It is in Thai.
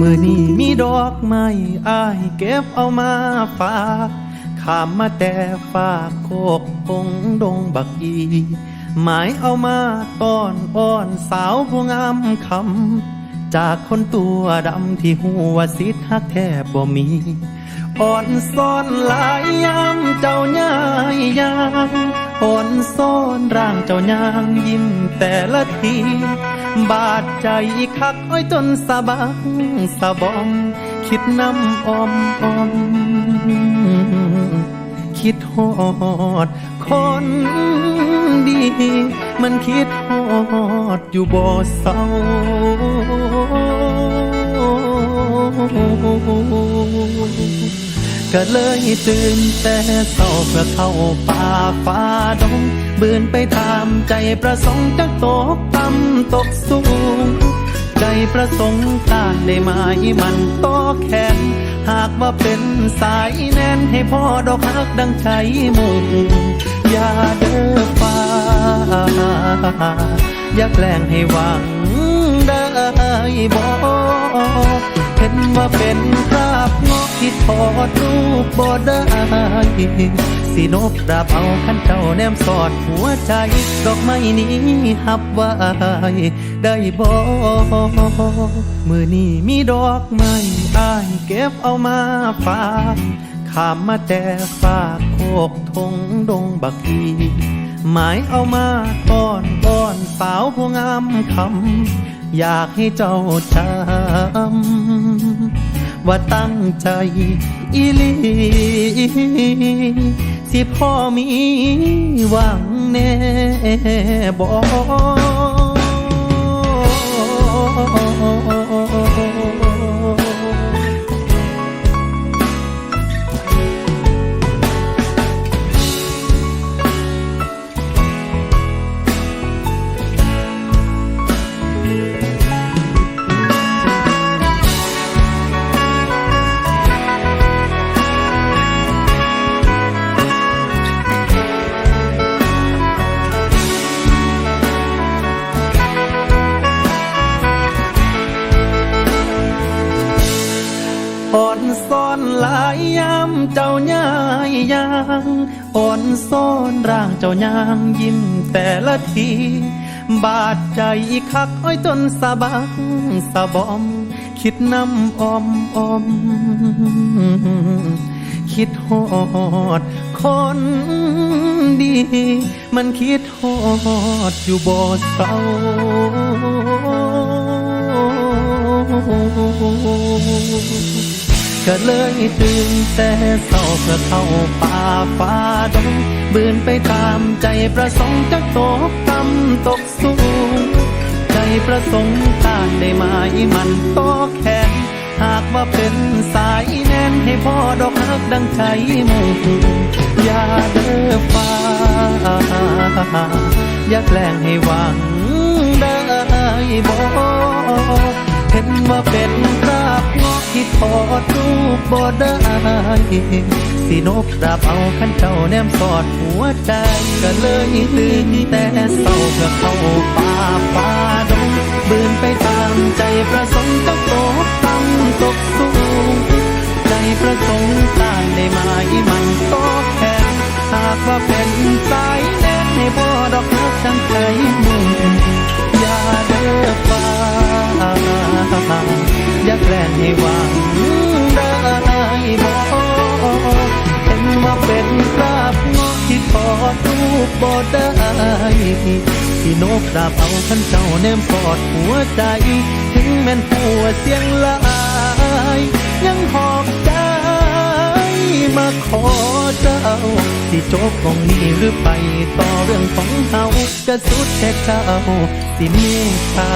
มื่อนี้มีดอกไม้อายเก็บเอามาฝากขามมาแต่ฝากโคกคงดงบักอีหมายเอามาต้อนอ้อนสาวผู้งามคำ จากคนตัวดำที่หัวสิทธักแทบบ่มี อ่อนซ่อนหลายยามเจ้าย่ายยางอ่อนซ่อนร่างเจ้ายางยิ้มแต่ละที บาดใจคักอ้อยจนสะบังสะบอมคิดน้ำอมอม คิดฮอด คนดี มันคิดฮอดอยู่บ่เศร้าก็เลยตื่นแต่เศร้าเพื่อเข้าป่าฟ้าดงบืนไปตามใจประสงค์จักตก ตกสูง ใจประสงค์การได้หมายมันโตแขน หากว่าเป็นสายแน่นให้พ่อดอกฮักดังใจมุ่งอย่าเด้อฟ้าอย่าแกล้งให้หวังได้บ่เห็นว่าเป็นคราบงอกที่ถอดรูปบ่ได้ สินบดาบเอาขันเจ้าแนมสอดหัวใจ ดอกไม้นี้หับไว้ได้บ่มือนี้มีดอกไม้อายเก็บเอามาฝากขามมาแต่ฝากโคกทงดงบักอีหมายเอามาต้อนอ้อนสาวผู้งามคำอยากให้เจ้าจำว่าตั้งใจอีลี สิพ่อมีหวังแน่บอก ยางอ่อนซ่อนร่างเจ้ายางยิ้มแต่ละที บาดใจอีกคักอ้อยจนสะบังสะบอม คิดน้ำอมอม คิดฮอดคนดี มันคิดฮอดอยู่บ่เศร้า ก็เลยตื่นแต่เศร้าเพื่อเข้าป่าฟ้าดงบืนไปตามใจประสงค์จักตกต่ำตกสูง ใจประสงค์การได้หมายมันโตแขนหากว่าเป็นสายแน่นให้พ่อดอกฮักดังใจมุ่งอย่าเด้อฟ้า อย่าแกล้งให้หวังได้บ่เห็นว่าเป็น ที่ทอดรูปบ่ได้สินบดาบเอาขันเจ้าแนมสอดหัวใจก็เลยตื่นแต่เศร้าเพื่อเข้าป่าป่าดงบืนไปตามใจประสงค์ต้องต บ่ได้ที่นกดาบเอาขันเจ้าแนมสอดหัวใจ ถึงแม่นหัวเสียงลาย ยังหอบใจมาขอเจ้าสิจบตรงนี้หรือไปต่อเรื่องของเฮากระสุดแค่เจ้าสิเมตตา